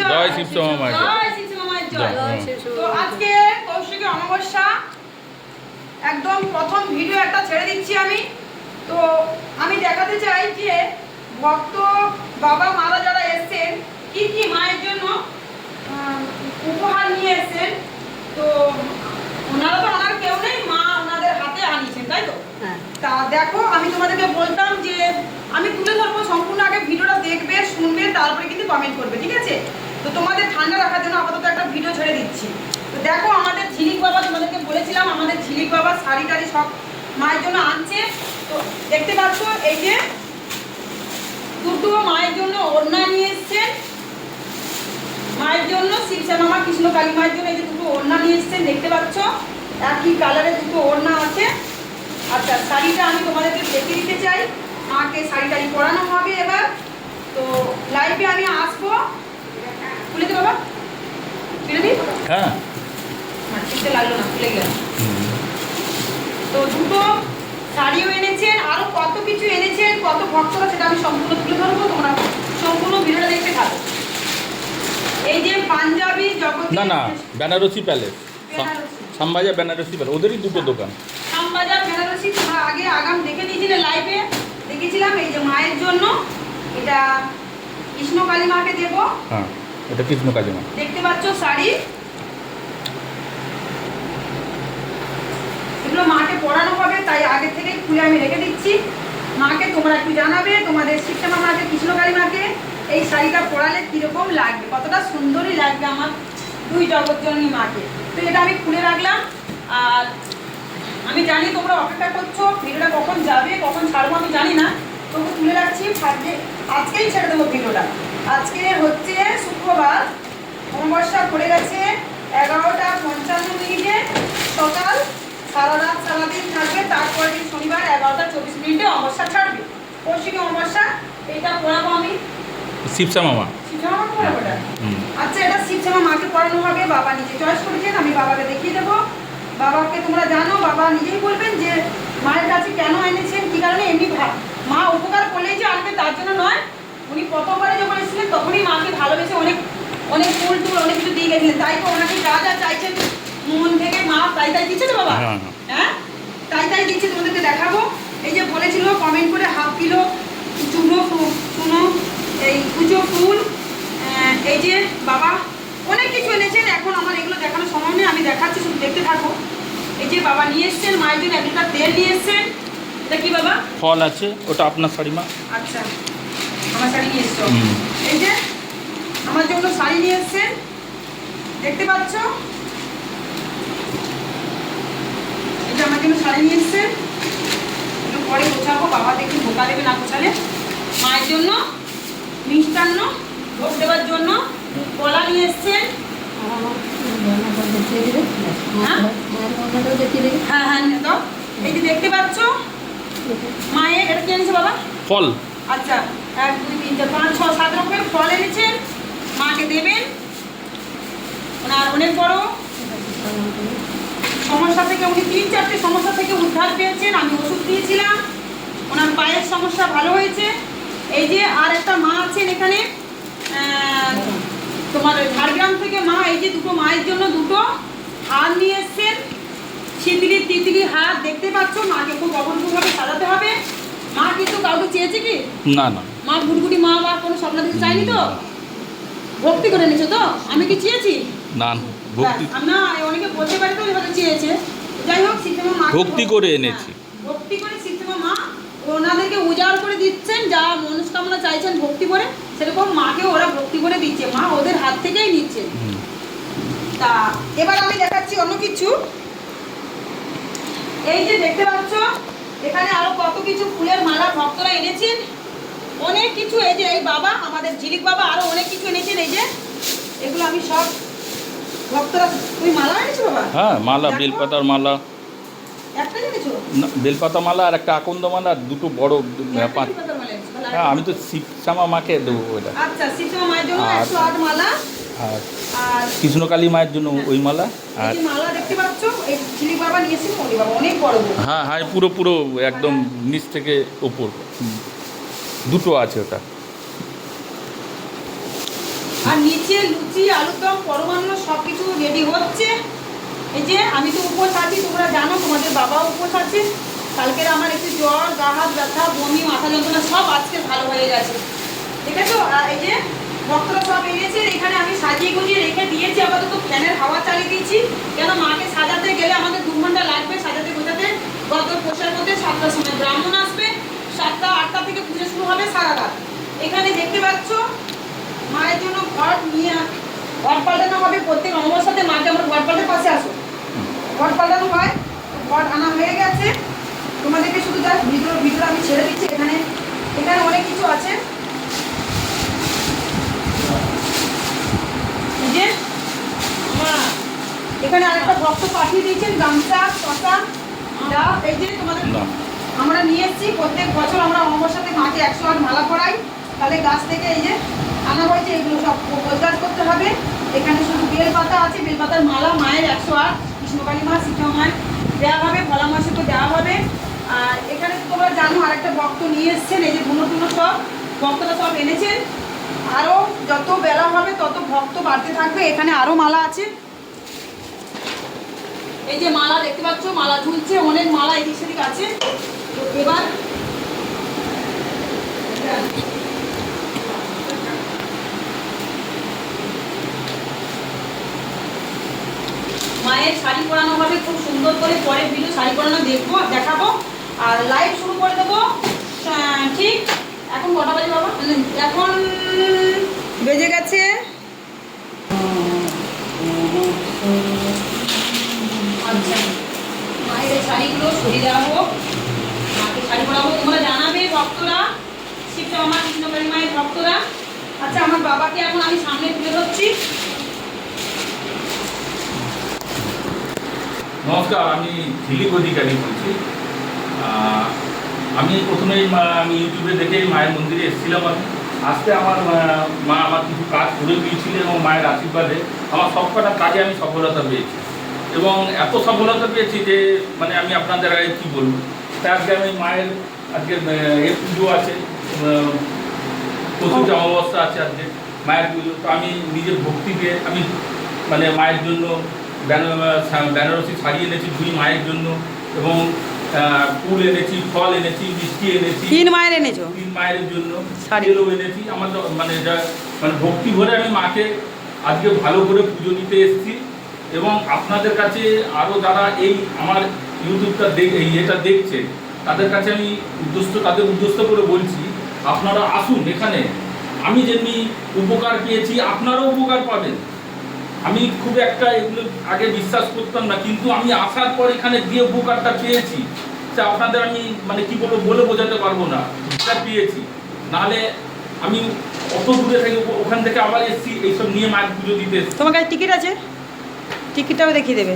জয়। জয় শিবশ্যামা জয় জয়। তো আজকে কৌশিকী অমাবস্যা একদম প্রথম ভিডিও একটা ছেড়ে দিচ্ছি আমি। তো আমি দেখাতে চাই যে ভক্ত বাবা মারা যারা এসছেন কি কি মায়ের জন্য উপহার নিয়ে এসছেন? তো ওনারা তো ওনার কেউ নেই মা ওনাদের হাতে আনিয়েছেন তাই তো? হ্যাঁ। তা দেখো আমি তোমাদেরকে বলতাম যে আমি তুলে ধরবো সম্পূর্ণ আগে ভিডিওটা দেখবে শুনবে তারপরে কিন্তু কমেন্ট করবে ঠিক আছে তো তোমাদের ঠান্ডা রাখার জন্য আপাতত একটা ভিডিও ছেড়ে দিচ্ছি তো দেখো আমাদের ঝিলিক বাবা তোমাদেরকে বলেছিলাম আমাদের ঝিলিক বাবা শাড়ি টাড়ি সব মায়ের জন্য আনছে। তো দেখতে পাচ্ছ এই যে দুটো মায়ের জন্য ওড়না নিয়ে এসছেন মায়ের জন্য শিবশ্যামা মা কৃষ্ণ কালী মায়ের জন্য এই যে দুটো ওড়না নিয়ে এসছেন দেখতে পাচ্ছ? একই কালারের দুটো ওড়না আছে। আচ্ছা শাড়িটা আমি তোমাদেরকে দেখে দিতে চাই। মাকে শাড়ি টাড়ি পরানো হবে এবার। তো লাইভে আমি আসব। খুলে দে বাবা। খুলে দিই? হ্যাঁ। খুলতে লাগল না খুলে গেল। তো দুটো শাড়িও এনেছেন আরও কত কিছু এনেছেন কত ভক্তরা সেটা আমি সম্পূর্ণ তুলে ধরবো তোমরা সম্পূর্ণ ভিডিওটা দেখতে থাকো। এই যে পাঞ্জাবি জগৎ না না বেনারসি প্যালেস। বেনারসি। বেনারসি প্যালেস ওদেরই দুটো দোকান। শ্যামবাজার বেনারসি তোমরা আগে আগাম দেখে নিয়েছিলে লাইভে দেখেছিলাম এই যে মায়ের জন্য এটা কৃষ্ণ কালী মাকে দেব। হ্যাঁ এটা কৃষ্ণ কালিমা দেখতে পাচ্ছ শাড়ি এগুলো মাকে পরানো হবে তাই আগে থেকে খুলে আমি রেখে দিচ্ছি। মাকে তোমরা একটু জানাবে, তোমাদের শিক্ষা মাকে কৃষ্ণ কালী মাকে এই শাড়িটা পরালে কীরকম লাগবে, কতটা সুন্দরই লাগবে আমার দুই জগৎজননী মাকে। তো এটা আমি খুলে রাখলাম, আর আমি জানি তোমরা অপেক্ষা করছ, ভিডিওটা কখন যাবে, কখন ছাড়বো আমি জানি না। তবু তুলে রাখছি ভাগ্যে আজকেই ছেড়ে দেবো ভিডিওটা। আজকে হচ্ছে শুক্রবার, অমাবস্যা পড়ে গেছে, এগারোটা পঞ্চান্ন মিনিটে সকাল সারা রাত সারাদিন থাকবে তারপরে দিন শনিবার এগারোটা চব্বিশ মিনিটে অমাবস্যা ছাড়বে কৌশিকী অমাবস্যা এটা পড়াবো আমি। শিবশ্যামা মা। শিবশ্যামা পড়াবো এটা আচ্ছা এটা শিবশ্যামা মাকে পড়ানো হবে বাবা নিজে চয়েস করেছেন আমি বাবাকে দেখিয়ে দেবো। বাবাকে তোমরা জানো বাবা নিজেই বলবেন যে মায়ের কাছে কেন এনেছেন কি কারণে এমনি মা উপকার করলেই যে আনবে তার জন্য নয়। উনি প্রথমবারে যখন এসেছিলেন তখনই মাকে ভালোবেসে অনেক অনেক ফুল টুল অনেক কিছু দিয়ে গেছিলেন। তাই তো ওনাকে যা যা চাইছেন মন থেকে মা তাই তাই দিচ্ছে তো বাবা? হ্যাঁ, হ্যাঁ? তাই তাই দিচ্ছে তোমাদেরকে দেখাবো। এই যে বলেছিল কমেন্ট করে হাফ কিলো চুনো চুনো এই কুচো ফুল এই যে বাবা অনেক কিছু এনেছেন এখন আমার এগুলো দেখানোর সময় নেই আমি দেখাচ্ছি শুধু দেখতে থাকো। এই যে বাবা নিয়ে এসছেন মায়ের জন্য এক লিটার তেল নিয়ে এসছেন। এটা কি বাবা? ফল আছে ওটা আপনার শাড়ি মা। আচ্ছা আমার শাড়ি নিয়ে এসছো। এই যে আমার জন্য শাড়ি নিয়ে এসছেন দেখতে পাচ্ছ? যে আমার জন্য শাড়ি নিয়ে এসছেন। পরে গোছাবো বাবা দেখি বোকা দেবে না গোছালে। মায়ের জন্য মিষ্টান্ন ভোগ দেওয়ার জন্য কলা নিয়ে এসছেন। হ্যাঁ? হ্যাঁ হ্যাঁ এই যে দেখতে পাচ্ছ মায়ের এটা কি এনেছে বাবা? ফল। আচ্ছা এক দুই তিন চার পাঁচ ছ সাত রকমের ফল এনেছেন। মাকে দেবেন। ওনার অনেক বড়। সমস্যা থেকে উনি তিন চারটে সমস্যা থেকে উদ্ধার পেয়েছেন আমি ওষুধ দিয়েছিলাম। ওনার পায়ের সমস্যা ভালো হয়েছে। এই যে আর একটা মা আছেন এখানে তোমার ঝাড়গ্রাম থেকে মা এই যে দুটো মায়ের জন্য দুটো হার নিয়ে এসছেন। সিঁদড়ি তিতলি হার দেখতে পাচ্ছ মাকে খুব অপরূপভাবে সাজাতে হবে। মা কিন্তু কাউকে চেয়েছে কি? না না। মা গুড়গুড়ি মা বা কোনো স্বপ্ন দিতে চাইনি তো? ভক্তি করে নিয়েছো তো? আমি কি চেয়েছি? না না, ভক্তি না অনেকে বলতে পারে তো হয়তো চেয়েছে। যাই হোক সিদ্ধমা মা ভক্তি করে এনেছি। ভক্তি করে সিদ্ধমা মা ওনাদেরকে উজাড় করে দিচ্ছেন যা মনস্কামনা চাইছেন ভক্তি করে সেরকম মাকে ওরা ভক্তি করে দিচ্ছে। মা ওদের হাত থেকেই নিচ্ছে। তা এবার আমি দেখাচ্ছি অন্য কিছু। এই যে দেখতে পাচ্ছ এখানে আরও কত কিছু ফুলের মালা ভক্তরা এনেছেন। অনেক কিছু এই যে এই বাবা আমাদের ঝিলিক বাবা আরও অনেক কিছু এনেছেন। এই যে এগুলো আমি সব ভক্তরা তুমি মালা এনেছো বাবা হ্যাঁ মালা বেলপাতার মালা। না, বেলপাতা মালা আর একটা আকন্দ মালা আর দুটো বড় পাঁচ হ্যাঁ আমি তো শিবশ্যামা মাকে দেবো ওটা। আচ্ছা আর- কৃষ্ণকালী মায়ের জন্য ওই মালা। আর হ্যাঁ হ্যাঁ পুরো পুরো একদম নিচ থেকে ওপর। দুটো আছে ওটা। আর নিচে লুচি, আলুরদম, পরমান্ন সব কিছু রেডি হচ্ছে। এই যে আমি তো উপোস আছি, তোমরা জানো, তোমাদের বাবাও উপোস আছে। কালকের আমার একটু জ্বর, গা হাত ব্যথা, বমি, মাথা যন্ত্রণা, সব আজকে ভালো হয়ে গেছে। ঠিক আছে এই যে ভক্তরা সব এনেছে, এখানে আমি সাজিয়ে গুজিয়ে রেখে দিয়েছি, আপাতত ফ্যানের হাওয়া চালিয়ে দিয়েছি। কেন মাকে সাজাতে গেলে আমাদের দু ঘণ্টা লাগবে সাজাতে গোজাতে গত পোষার মধ্যে সাতটার সময় ব্রাহ্মণ আসবে, সাতটা, আটটা থেকে পুজো শুরু হবে সারা রাত। এখানে দেখতে পাচ্ছ মায়ের জন্য ঘর নিয়ে ঘর পাল্টানো হবে প্রত্যেক অমাবস্যাতে মাকে আমরা ঘর পাল্টে পাশে আসো ঘর পাল্টানো হয় ঘর আনা হয়ে গেছে। তোমাদেরকে শুধু জাস্ট ভিডিও ভিডিও আমি ছেড়ে দিচ্ছি এখানে এখানে অনেক কিছু আছে। যে এখানে আরেকটা ভক্ত পাঠিয়ে দিয়েছেন গামছা শশা ডাব এই যে তোমাদের আমরা নিয়ে এসেছি প্রত্যেক বছর আমরা অমাবস্যাতে মাকে একশো আট মালা পরাই। তাহলে গাছ থেকে এই যে আনা হয়েছে, এগুলো সব গোজগাছ করতে হবে। এখানে শুধু বেলপাতা আছে, বেলপাতার মালা, মায়ের একশো আট, কৃষ্ণকালী মা, সীতা মায়ের দেওয়া হবে, ভোলা মাসে তো দেওয়া হবে। আর এখানে তো তোমরা জানো, আরেকটা ভক্ত নিয়ে এসছেন, এই যে গুনো টুনো সব, ভক্তরা সব এনেছেন। আরও যত বেলা হবে, তত ভক্ত বাড়তে থাকবে। এখানে আরও মালা আছে। এই যে মালা দেখতে পাচ্ছ, মালা ঝুলছে, অনেক মালা এদিক সেদিক আছে। এবার মায়ের শাড়ি পরানো হবে, খুব সুন্দর করে পরে ভিডিও শাড়ি পরানো দেখব, দেখাবো। আর লাইভ শুরু করে দেবো। ঠিক, এখন কটা বাজে বাবা? এখন বেজে গেছে। আচ্ছা মায়ের শাড়িগুলো শাড়ি পরাবো। তোমরা জানাবে আমার মায়ের আচ্ছা আমার বাবাকে এখন আমি সামনে তুলে ধরছি। নমস্কার আমি দিলীপ অধিকারী বলছি। আমি প্রথমেই আমি ইউটিউবে দেখেই মায়ের মন্দিরে এসেছিলাম আমি। আজকে আমার মা আমার কিছু কাজ করে দিয়েছিল এবং মায়ের আশীর্বাদে আমার সবকটা কাজে আমি সফলতা পেয়েছি। এবং এত সফলতা পেয়েছি যে মানে আমি আপনাদের আগে কী বলব? তাই আজকে আমি মায়ের আজকে এর পুজো আছে প্রচুর অবস্থা আছে আজকে মায়ের পুজো। তো আমি নিজের ভক্তিকে আমি মানে মায়ের জন্য বেনারসি শাড়ি এনেছি দুই মায়ের জন্য এবং ফুল এনেছি ফল এনেছি মিষ্টি এনেছি। তিন মায়ের এনেছো? তিন মায়ের জন্য শাড়ি। তেলও এনেছি। আমার মানে মানে ভক্তি ভরে আমি মাকে আজকে ভালো করে পুজো দিতে এসেছি এবং আপনাদের কাছে আরও যারা এই আমার ইউটিউবটা দেখ এই এটা দেখছে তাদের কাছে আমি উদ্দেশ্য তাদের উদ্দেশ্য করে বলছি আপনারা আসুন এখানে। আমি যেমনি উপকার পেয়েছি আপনারাও উপকার পাবেন। আমি খুব একটা এগুলো আগে বিশ্বাস করতাম না কিন্তু আমি আসার পর এখানে গিয়ে উপকারটা পেয়েছি। তা আপনাদের আমি মানে কি বলব বলে বোঝাতে পারব না। এটা পেয়েছি। নাহলে আমি অত দূরে থেকে ওখান থেকে আবার এসেছি এইসব নিয়ে মায়ের পুজো দিতে তোমার কাছে টিকিট আছে? টিকিটটাও দেখিয়ে দেবে।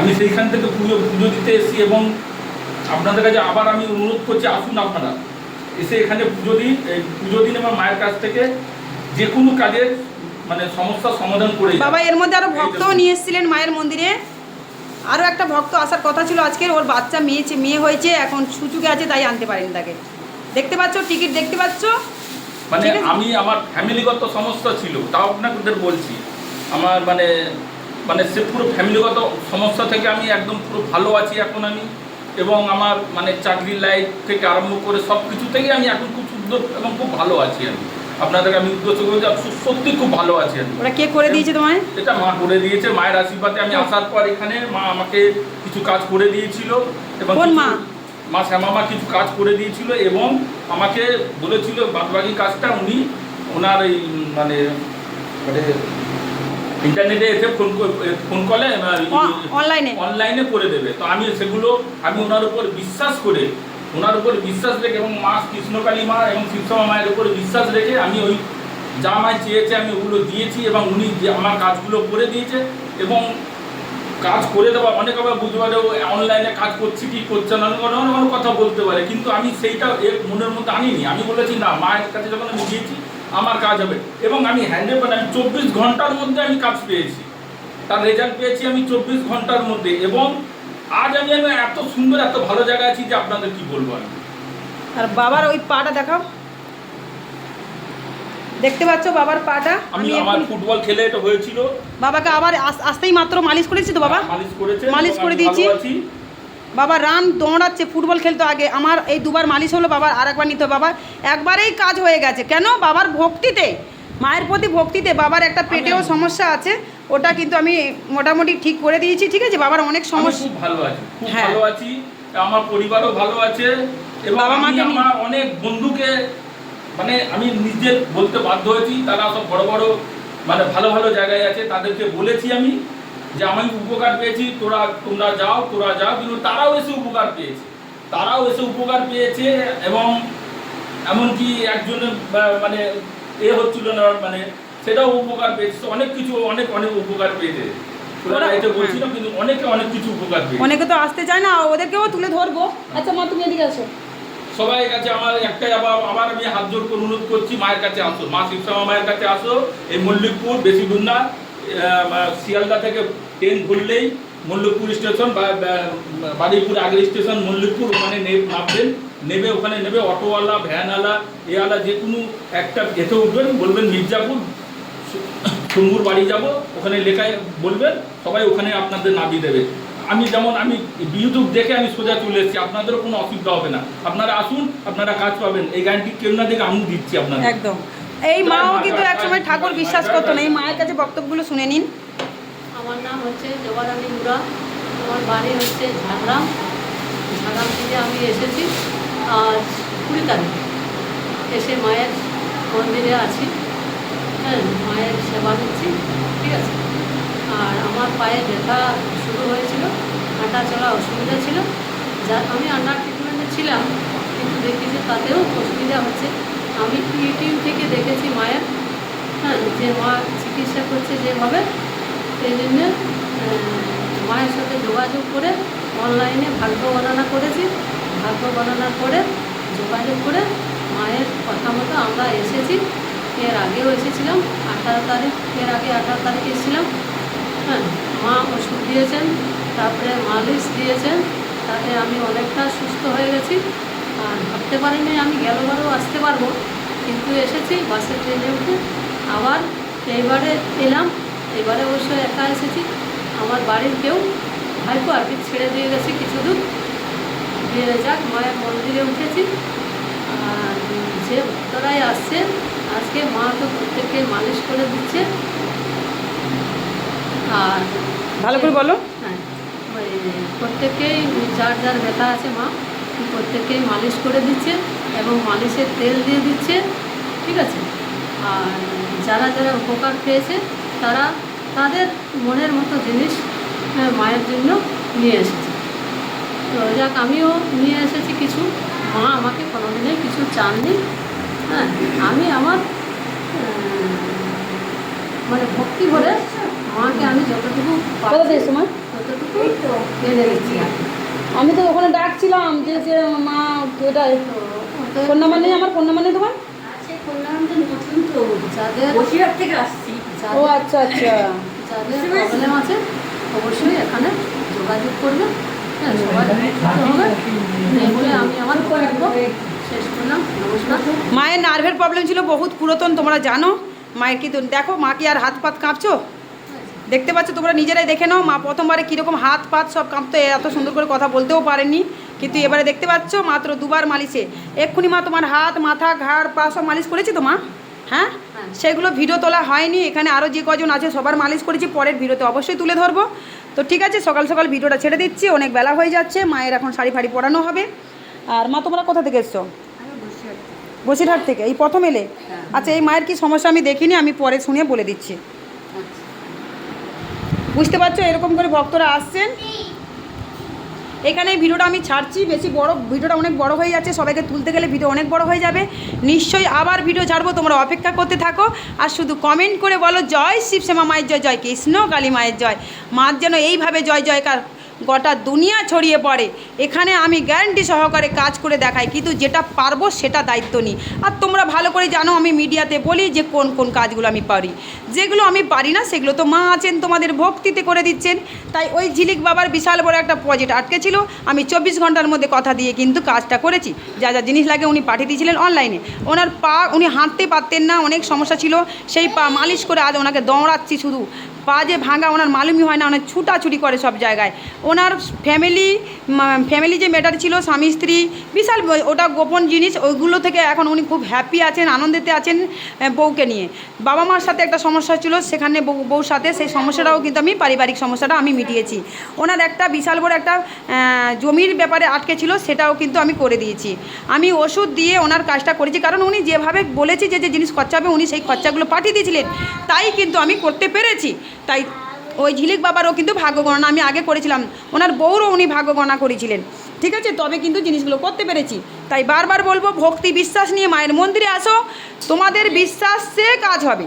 আমি সেইখান থেকে পুজো পুজো দিতে এসেছি এবং আপনাদের কাছে আবার আমি অনুরোধ করছি আসুন আপনারা। এসে এখানে পুজো দিন এই পুজো দিন এবং মায়ের কাছ থেকে যে কোনো কাজের মানে সমস্যার সমাধান করে বাবা এর মধ্যে আরও ভক্তও নিয়ে এসেছিলেন মায়ের মন্দিরে। আরও একটা ভক্ত আসার কথা ছিল আজকের ওর বাচ্চা মেয়েছে মেয়ে হয়েছে এখন সুচুকে আছে তাই আনতে পারেন তাকে। দেখতে পাচ্ছ টিকিট দেখতে পাচ্ছ? মানে আমি আমার ফ্যামিলিগত সমস্যা ছিল তাও আপনাদের বলছি। আমার মানে মানে সে পুরো ফ্যামিলিগত সমস্যা থেকে আমি একদম পুরো ভালো আছি এখন আমি। এবং আমার মানে চাকরির লাইফ থেকে আরম্ভ করে সব কিছু থেকে আমি এখন খুব সুন্দর এবং খুব ভালো আছি আমি। আপনাদেরকে আমি উদ্দেশ্য করে সত্যি খুব ভালো আছি আমি। ওরা কে করে দিয়েছে তোমায়? এটা মা করে দিয়েছে মায়ের আশীর্বাদে আমি আসার পর এখানে মা আমাকে কিছু কাজ করে দিয়েছিল এবং কোন মা? মা শ্যামা মা কিছু কাজ করে দিয়েছিল এবং আমাকে বলেছিল বাদবাকি কাজটা উনি ওনার এই মানে মানে ইন্টারনেটে এসে ফোন ফোন কলে অনলাইনে? অনলাইনে করে দেবে। তো আমি সেগুলো আমি ওনার উপর বিশ্বাস করে ওনার উপর বিশ্বাস রেখে এবং মা কৃষ্ণকালী মা এবং শিবসমা মায়ের উপর বিশ্বাস রেখে আমি ওই যা মায় চেয়েছে আমি ওগুলো দিয়েছি এবং উনি যে আমার কাজগুলো করে দিয়েছে এবং কাজ করে দেওয়া, অনেক আবার বুঝতে পারে ও অনলাইনে কাজ করছি কি করছে না, অনেক অনেক কথা বলতে পারে, কিন্তু আমি সেইটা এর মনের মধ্যে আনিনি। আমি বলেছি, না, মায়ের কাছে যখন আমি দিয়েছি আমার কাজ হবে। এবং আমি হ্যান্ডেল আমি চব্বিশ ঘণ্টার মধ্যে আমি কাজ পেয়েছি। তার রেজাল্ট পেয়েছি আমি চব্বিশ ঘণ্টার মধ্যে এবং আজ আমি আমি এত সুন্দর এত ভালো জায়গায় আছি যে আপনাদের কি বলব আমি? আর বাবার ওই পাটা দেখাও। দেখতে পাচ্ছ বাবার পাটা? আমি আমি আমার ফুটবল খেলে এটা হয়েছিল। বাবাকে আবার আসতেই মাত্র মালিশ করেছি তো বাবা? মালিশ করেছে মালিশ করে দিয়েছি। বাবা রান দৌড়াচ্ছে ফুটবল খেলতো আগে। আমার এই দুবার মালিশ হলো বাবার আর একবার নিতে বাবা একবারেই কাজ হয়ে গেছে। কেন? বাবার ভক্তিতে মায়ের প্রতি ভক্তিতে বাবার একটা পেটেও সমস্যা আছে। ওটা কিন্তু আমি মোটামুটি ঠিক করে দিয়েছি ঠিক আছে বাবার অনেক সমস্যা খুব ভালো আছি খুব হ্যাঁ। ভালো আছি আমার পরিবারও ভালো আছে এবং আমি মাকে আমার অনেক বন্ধুকে মানে আমি নিজে বলতে বাধ্য হয়েছি তারা সব বড় বড় মানে ভালো ভালো জায়গায় আছে তাদেরকে বলেছি আমি যে আমি উপকার পেয়েছি তোরা তোমরা যাও তোরা যাও কিন্তু তারাও এসে উপকার পেয়েছে তারাও এসে উপকার পেয়েছে এবং এমনকি একজনের মানে এ হচ্ছিল না মানে সেটাও উপকার পেয়েছে। অনেক কিছু অনেক অনেক উপকার পেয়েছে। কিন্তু অনেকে অনেক কিছু উপকার পেয়েছে। অনেকে তো আসতে চায় না ওদেরকেও তুলে ধরবো। আচ্ছা মা তুমি এদিকে আসো। সবাই কাছে আমার একটাই আবার আবার আমি হাত জোর করে অনুরোধ করছি মায়ের কাছে আসো। মা শিবশ্যামা মায়ের কাছে আসো। এই মল্লিকপুর বেশি দূর না। আহ, শিয়ালদা থেকে ট্রেন ঘুরলেই মল্লিকপুর স্টেশন বা আগের স্টেশন মল্লিকপুর ওখানে নামবেন। নেবে ওখানে নেবে। অটোওয়ালা ভ্যানওয়ালা এওয়ালা যে কোনো একটা এতে উঠবেন বলবেন মির্জাপুর। শম্ভুর বাড়ি যাব ওখানে লেখায় বলবেন সবাই ওখানে আপনাদের নামিয়ে দেবে। আমি যেমন আমি ইউটিউব দেখে আমি সোজা চলে এসেছি আপনাদেরও কোনো অসুবিধা হবে না। আপনারা আসুন আপনারা কাজ পাবেন। এই গানটি কেউ না দেখে আমি দিচ্ছি আপনাদের। একদম। এই মাও কিন্তু একসময় ঠাকুর বিশ্বাস করতো না। এই মায়ের কাছে বক্তব্যগুলো শুনে নিন। আমার নাম হচ্ছে জবারানী মুরা আমার বাড়ি হচ্ছে ঝাড়গ্রাম। ঝাড়গ্রাম থেকে আমি এসেছি আজ কুড়ি তারিখ। এসে মায়ের মন্দিরে আছি। হ্যাঁ মায়ের সেবা নিচ্ছি, ঠিক আছে? আর আমার পায়ে ব্যথা শুরু হয়েছিল, হাঁটা চলা অসুবিধা ছিল। যা, আমি আন্ডার ট্রিটমেন্টে ছিলাম, কিন্তু দেখি যে তাতেও অসুবিধা হচ্ছে। আমি ইউটিউব থেকে দেখেছি মায়ের হ্যাঁ যে মা চিকিৎসা করছে যেভাবে, সেই জন্য মায়ের সাথে যোগাযোগ করে অনলাইনে ভাগ্য গণনা করেছি। ভাগ্য গণনা করে যোগাযোগ করে মায়ের কথা মতো আমরা এসেছি। এর আগেও এসেছিলাম, আঠারো তারিখ এর আগে আঠারো তারিখ এসেছিলাম। হ্যাঁ মা ওষুধ দিয়েছেন, তারপরে মালিশ দিয়েছেন, তাতে আমি অনেকটা সুস্থ হয়ে গেছি। আর ভাবতে পারিনি আমি গেলবারও আসতে পারব, কিন্তু এসেছি বাসে ট্রেনে উঠে। আবার এইবারে এলাম এবারে অবশ্য একা এসেছি। আমার বাড়ির কেউ ভাইপো আর কি ছেড়ে দিয়ে গেছে কিছু দূর। দিয়ে যাক, মায়ের মন্দিরে উঠেছি। আর যে ভক্তরাই আসছে আজকে মা তো প্রত্যেককে মালিশ করে দিচ্ছে। আর ভালো করে বলো। হ্যাঁ প্রত্যেককেই যার যার ব্যথা আছে মা প্রত্যেককেই মালিশ করে দিচ্ছে এবং মালিশের তেল দিয়ে দিচ্ছে ঠিক আছে? আর যারা যারা উপকার পেয়েছে তারা তাদের মনের মতো জিনিস মায়ের জন্য নিয়ে এসেছে। তো যাক আমিও নিয়ে এসেছি কিছু। মা আমাকে কোনোদিনই কিছু চাননি। হ্যাঁ আমি আমার মানে ভক্তি ভরে মাকে আমি যতটুকু ততটুকু দিচ্ছি আমি তো ওখানে ডাকছিলাম যে যে মা এটা ফোন নাম্বার নেই আমার ফোন নাম্বার নেই তোমার? তো নতুন তো যাদের বসিরহাট থেকে আসছি। ও আচ্ছা আচ্ছা। যাদের প্রবলেম আছে অবশ্যই এখানে যোগাযোগ করবে। হ্যাঁ যোগাযোগ করতে হবে। বলে আমি আমার বক্তব্য শেষ করলাম নমস্কার মায়ের নার্ভের প্রবলেম ছিল বহুত পুরাতন তোমরা জানো। মায়ের কিন্তু দেখো মা কি আর হাত পাত কাঁপছো? দেখতে পাচ্ছ তোমরা নিজেরাই দেখে নাও। মা প্রথমবারে কীরকম হাত পাত সব কাঁপতো এত সুন্দর করে কথা বলতেও পারেনি কিন্তু এবারে দেখতে পাচ্ছ মাত্র দুবার মালিশে। এক্ষুনি মা তোমার হাত মাথা ঘাড় পা সব মালিশ করেছি তো মা? হ্যাঁ? হ্যাঁ। সেগুলো ভিডিও তোলা হয়নি। এখানে আরও যে কজন আছে সবার মালিশ করেছি পরের ভিডিওতে অবশ্যই তুলে ধরবো। তো ঠিক আছে সকাল সকাল ভিডিওটা ছেড়ে দিচ্ছি। অনেক বেলা হয়ে যাচ্ছে। মায়ের এখন শাড়ি ফাড়ি পরানো হবে। আর মা তোমরা কোথা থেকে এসছো? বসিরহাট থেকে। এই প্রথম এলে? হ্যাঁ। আচ্ছা এই মায়ের কি সমস্যা আমি দেখিনি আমি পরে শুনে বলে দিচ্ছি। বুঝতে পারছ এরকম করে ভক্তরা আসছেন? এখানে ভিডিওটা আমি ছাড়ছি বেশি বড় ভিডিওটা অনেক বড় হয়ে যাচ্ছে সবাইকে তুলতে গেলে ভিডিও অনেক বড় হয়ে যাবে। নিশ্চয়ই আবার ভিডিও ছাড়বো তোমরা অপেক্ষা করতে থাকো। আর শুধু কমেন্ট করে বলো জয় শিবশ্যামা মায়ের জয় জয় কৃষ্ণ কালী মায়ের জয়। মার যেন এইভাবে জয় জয়কার। গোটা দুনিয়া ছড়িয়ে পড়ে। এখানে আমি গ্যারান্টি সহকারে কাজ করে দেখাই, কিন্তু যেটা পারব সেটা দায়িত্ব নিই। আর তোমরা ভালো করে জানো, আমি মিডিয়াতে বলি যে কোন কোন কাজগুলো আমি পারি। যেগুলো আমি পারি না, সেগুলো তো মা আছেন, তোমাদের ভক্তিতে করে দিচ্ছেন। তাই ওই ঝিলিক বাবার বিশাল বড় একটা প্রজেক্ট আটকে ছিল। আমি চব্বিশ ঘণ্টার মধ্যে কথা দিয়ে কিন্তু কাজটা করেছি। যা যা জিনিস লাগে উনি পাঠিয়ে দিয়েছিলেন অনলাইনে ওনার পা, উনি হাঁটতে পারতেন না, অনেক সমস্যা ছিল। সেই পা মালিশ করে আজ ওনাকে দৌড়াচ্ছি শুধু। পা যে ভাঙা, ওনার মালুমই হয় না, ওনার ছুটাছুটি করে সব জায়গায়। ওনার ফ্যামিলি ফ্যামিলি যে ম্যাটার ছিল, স্বামী, স্ত্রী, বিশাল ওটা গোপন জিনিস ওইগুলো থেকে এখন উনি খুব হ্যাপি আছেন, আনন্দেতে আছেন বউকে নিয়ে। বাবা মার সাথে একটা সমস্যা ছিল, সেখানে বউ, বউর সাথে, সেই সমস্যাটাও কিন্তু আমি পারিবারিক সমস্যাটা আমি মিটিয়েছি। ওনার একটা বিশাল বড় একটা জমির ব্যাপারে আটকে ছিল, সেটাও কিন্তু আমি করে দিয়েছি। আমি ওষুধ দিয়ে ওনার কাজটা করেছি, কারণ উনি যেভাবে বলেছি যে যে জিনিস খরচা হবে, উনি সেই খরচাগুলো পাঠিয়ে দিয়েছিলেন, তাই কিন্তু আমি করতে পেরেছি। তাই ওই ঝিলিক বাবারও কিন্তু ভাগ্য গণনা, আমি আগে করেছিলাম। ওনার বউরও উনি ভাগ্য গণনা করেছিলেন। ঠিক আছে? তবে কিন্তু জিনিসগুলো করতে পেরেছি। তাই বারবার বলব, ভক্তি বিশ্বাস নিয়ে মায়ের মন্দিরে আসো। তোমাদের বিশ্বাসে কাজ হবে।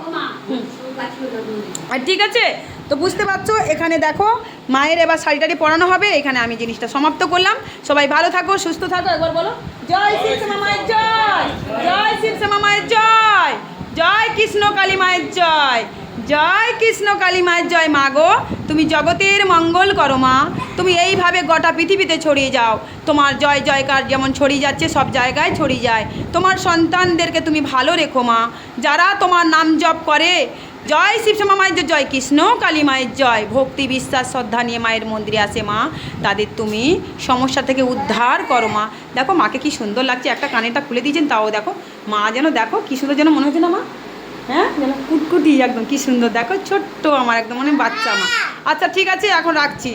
আর ঠিক আছে? তো বুঝতে পারছ? এখানে দেখো, মায়ের এবার শাড়ি টাড়ি পরানো হবে। এখানে আমি জিনিসটা সমাপ্ত করলাম। সবাই ভালো থাকো, সুস্থ থাকো। একবার বলো, জয় শিবশ্যামা মায়ের জয়! জয় শিবশ্যামা মায়ের জয়! জয় কৃষ্ণ কালী মায়ের জয়! জয় কৃষ্ণ কালী মায়ের জয় মা গো। তুমি জগতের মঙ্গল করো মা। তুমি এইভাবে গোটা পৃথিবীতে ছড়িয়ে যাও। তোমার জয় জয়কার যেমন ছড়িয়ে যাচ্ছে সব জায়গায় ছড়িয়ে যায়। তোমার সন্তানদেরকে তুমি ভালো রেখো মা। যারা তোমার নাম জপ করে জয় শিবশ্যামা মায়ের জয়, জয় কৃষ্ণ কালী মায়ের জয়। ভক্তি বিশ্বাস শ্রদ্ধা নিয়ে মায়ের মন্দিরে আসে মা। তাদের তুমি সমস্যা থেকে উদ্ধার করো মা। দেখো মাকে কি সুন্দর লাগছে। একটা কানেরটা খুলে দিয়েছেন তাও দেখো। মা যেন দেখো কি সুন্দর যেন মনে হচ্ছে না মা? হ্যাঁ? কুটকুটি একদম, কি সুন্দর। দেখো, ছোট্ট আমার একদম মানে বাচ্চা আমার। আচ্ছা ঠিক আছে, এখন রাখছি।